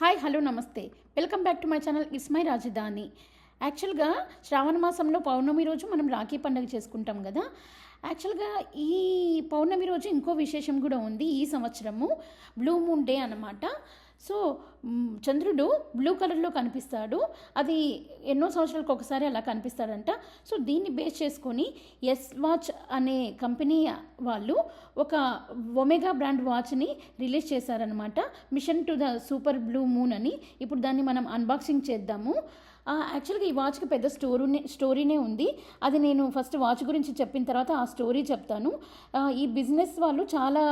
Hi hello నమస్తే. Welcome back to my channel ఇస్మై మై రాజధాని. యాక్చువల్గా శ్రావణ మాసంలో పౌర్ణమి రోజు మనం రాఖీ పండుగ చేసుకుంటాం కదా. యాక్చువల్గా ఈ పౌర్ణమి రోజు ఇంకో విశేషం కూడా ఉంది ఈ సంవత్సరము. బ్లూ మూన్ డే అనమాట సో చంద్రుడు బ్లూ కలర్లో కనిపిస్తాడు. అది ఎన్నో సంవత్సరాలకు ఒకసారి అలా కనిపిస్తాడంట. సో దీన్ని బేస్ చేసుకొని ఎస్ వాచ్ అనే కంపెనీ వాళ్ళు ఒక ఒమేగా బ్రాండ్ వాచ్ని రిలీజ్ చేశారనమాట mission to the super blue moon అని. ఇప్పుడు దాన్ని మనం అన్బాక్సింగ్ చేద్దాము. యాక్చువల్గా ఈ వాచ్కి పెద్ద స్టోరీనే స్టోరీనే ఉంది. అది నేను ఫస్ట్ వాచ్ గురించి చెప్పిన తర్వాత ఆ స్టోరీ చెప్తాను. ఈ బిజినెస్ వాళ్ళు చాలా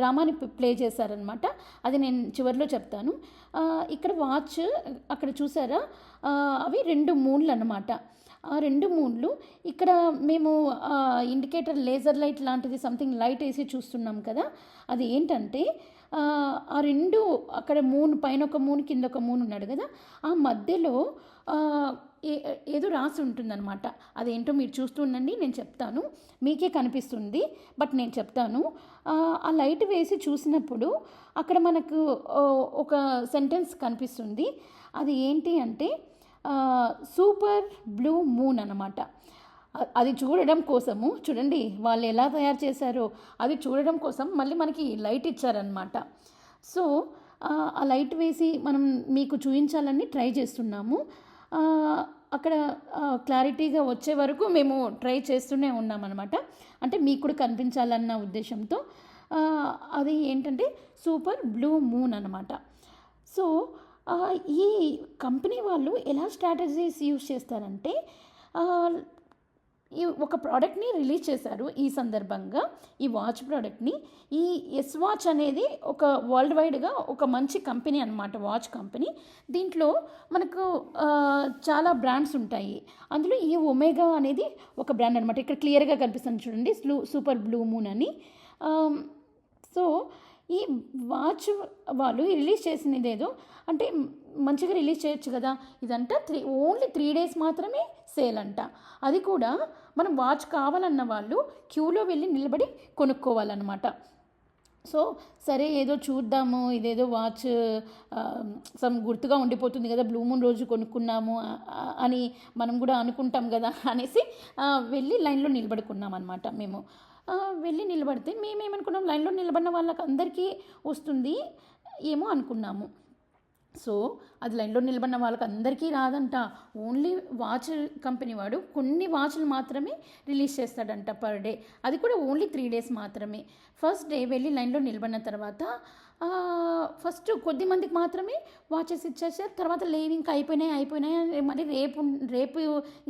డ్రామాని ప్లే చేశారనమాట అది నేను చివరిలో చెప్తాను. ఇక్కడ వాచ్ అక్కడ చూసారా? అవి రెండు మూన్లు అనమాట ఆ రెండు మూన్లు ఇక్కడ మేము ఇండికేటర్ లేజర్ లైట్ లాంటిది సంథింగ్ లైట్ వేసి చూస్తున్నాం కదా. అది ఏంటంటే ఆ, రెండు అక్కడ మూన్ పైన ఒక మూన్ కింద ఒక మూన్ ఉన్నాడు కదా ఆ మధ్యలో ఏ- ఏదో రాసి ఉంటుందన్నమాట. అదేంటో మీరు చూస్తూ ఉండండి నేను చెప్తాను. మీకే కనిపిస్తుంది బట్ నేను చెప్తాను. ఆ, లైట్ వేసి చూసినప్పుడు అక్కడ మనకు ఒక సెంటెన్స్ కనిపిస్తుంది. అది ఏంటి అంటే సూపర్ బ్లూ మూన్ అనమాట అది చూడడం కోసము చూడండి వాళ్ళు ఎలా తయారు చేశారో అది చూడడం కోసం మళ్ళీ మనకి లైట్ ఇచ్చారనమాట సో ఆ, లైట్ వేసి మనం మీకు చూపించాలని ట్రై చేస్తున్నాము. అక్కడ క్లారిటీగా వచ్చే వరకు మేము ట్రై చేస్తూనే ఉన్నామన్నమాట. అంటే మీకు కూడా కనిపించాలన్న ఉద్దేశంతో. అది ఏంటంటే సూపర్ బ్లూ మూన్ అనమాట సో ఈ కంపెనీ వాళ్ళు ఎలా స్ట్రాటజీస్ యూజ్ చేస్తారంటే ఈ ఒక ప్రోడక్ట్ని రిలీజ్ చేశారు ఈ సందర్భంగా ఈ వాచ్ ప్రోడక్ట్ని. ఈ ఎస్ వాచ్ అనేది ఒక వరల్డ్ వైడ్గా ఒక మంచి కంపెనీ అనమాట వాచ్ కంపెనీ దీంట్లో మనకు చాలా బ్రాండ్స్ ఉంటాయి. అందులో ఈ ఒమేగా అనేది ఒక బ్రాండ్ అనమాట ఇక్కడ క్లియర్గా కనిపిస్తుంది చూడండి స్లూ సూపర్ బ్లూ మూన్ అని. సో ఈ వాచ్ వాళ్ళు రిలీజ్ చేసినది ఏదో అంటే మంచిగా రిలీజ్ చేయొచ్చు కదా? ఇదంతా త్రీ ఓన్లీ త్రీ డేస్ మాత్రమే సేల్ అంట. అది కూడా మనం వాచ్ కావాలన్న వాళ్ళు క్యూలో వెళ్ళి నిలబడి కొనుక్కోవాలన్నమాట. సో సరే ఏదో చూద్దాము ఇదేదో వాచ్ సమ్ గుర్తుగా ఉండిపోతుంది కదా బ్లూ మూన్ రోజు కొనుక్కున్నాము అని మనం కూడా అనుకుంటాం కదా అనేసి వెళ్ళి లైన్లో నిలబడుకున్నాం అనమాట మేము వెళ్ళి నిలబడితే మేమేమనుకున్నాం లైన్లో నిలబడిన వాళ్ళకి అందరికీ వస్తుంది ఏమో అనుకున్నాము. సో అది లైన్లో నిలబడిన వాళ్ళకి అందరికీ రాదంట. ఓన్లీ వాచ్ కంపెనీ వాడు కొన్ని వాచ్లు మాత్రమే రిలీజ్ చేస్తాడంట పర్ డే. అది కూడా ఓన్లీ త్రీ డేస్ మాత్రమే. ఫస్ట్ డే వెళ్ళి లైన్లో నిలబడిన తర్వాత ఫస్ట్ కొద్ది మందికి మాత్రమే వాచెస్ ఇచ్చేసారు తర్వాత లేవి ఇంకా అయిపోయినాయి అయిపోయినాయి మరి రేపు రేపు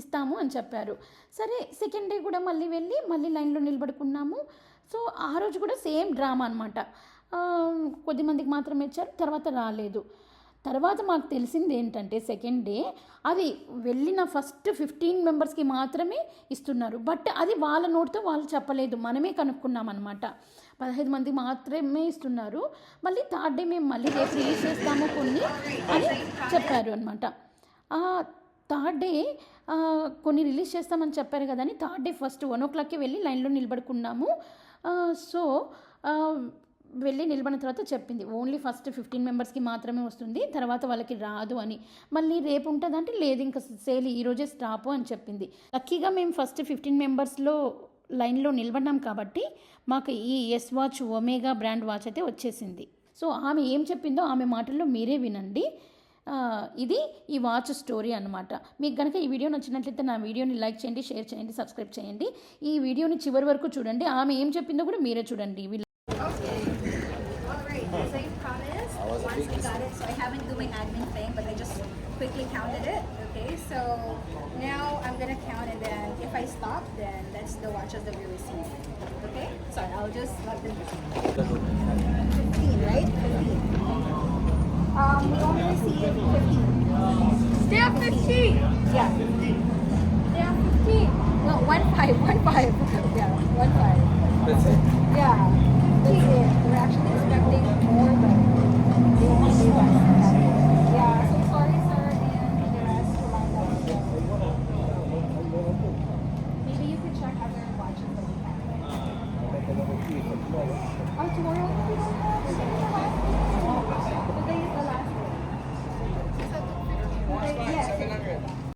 ఇస్తాము అని చెప్పారు. సరే సెకండ్ డే కూడా మళ్ళీ వెళ్ళి మళ్ళీ లైన్లో నిలబడుకున్నాము. సో ఆ రోజు కూడా సేమ్ డ్రామా అనమాట కొద్ది మందికి మాత్రమే ఇచ్చారు తర్వాత రాలేదు. తర్వాత మాకు తెలిసింది ఏంటంటే సెకండ్ డే అది వెళ్ళిన ఫస్ట్ ఫిఫ్టీన్ మెంబర్స్కి మాత్రమే ఇస్తున్నారు. బట్ అది వాళ్ళ నోటితో వాళ్ళు చెప్పలేదు. మనమే కనుక్కున్నాం అనమాట పదహైదు మంది మాత్రమే ఇస్తున్నారు. మళ్ళీ థర్డ్ డే మేము మళ్ళీ రేపు రిలీజ్ చేస్తాము కొన్ని అని చెప్పారు అనమాట థర్డ్ డే కొన్ని రిలీజ్ చేస్తామని చెప్పారు కదా అని థర్డ్ డే ఫస్ట్ వన్ ఓ క్లాక్కి వెళ్ళి లైన్లో నిలబడుకున్నాము. సో వెళ్ళి నిలబడిన తర్వాత చెప్పింది. ఓన్లీ ఫస్ట్ ఫిఫ్టీన్ మెంబర్స్కి మాత్రమే వస్తుంది తర్వాత వాళ్ళకి రాదు అని. మళ్ళీ రేపు ఉంటుందంటే లేదు ఇంకా సేల్ ఈరోజే స్టాప్ అని చెప్పింది. లక్కీగా మేము ఫస్ట్ ఫిఫ్టీన్ మెంబర్స్లో లైన్లో నిలబడినాం కాబట్టి మాకు ఈ S watch Omega brand watch అయితే వచ్చేసింది. సో ఆమె ఏం చెప్పిందో ఆమె మాటల్లో మీరే వినండి. ఇది ఈ వాచ్ స్టోరీ అనమాట మీకు కనుక ఈ వీడియో నచ్చినట్లయితే నా వీడియోని లైక్ చేయండి షేర్ చేయండి సబ్స్క్రైబ్ చేయండి. ఈ వీడియోని చివరి వరకు చూడండి. ఆమె ఏం చెప్పిందో కూడా మీరే చూడండి. So I haven't do my admin thing, but I just quickly counted it. Okay, so now I'm gonna count and then if I stop, then that's the watches that we received. Okay, so I'll just let them 15, right? 15. Um, we only received 15. Stay off the sheet. Yeah. Stay off the sheet. No, one five, one five. yeah, one five. That's it. Yeah, Oh, tomorrow? Today is the last one. Yes.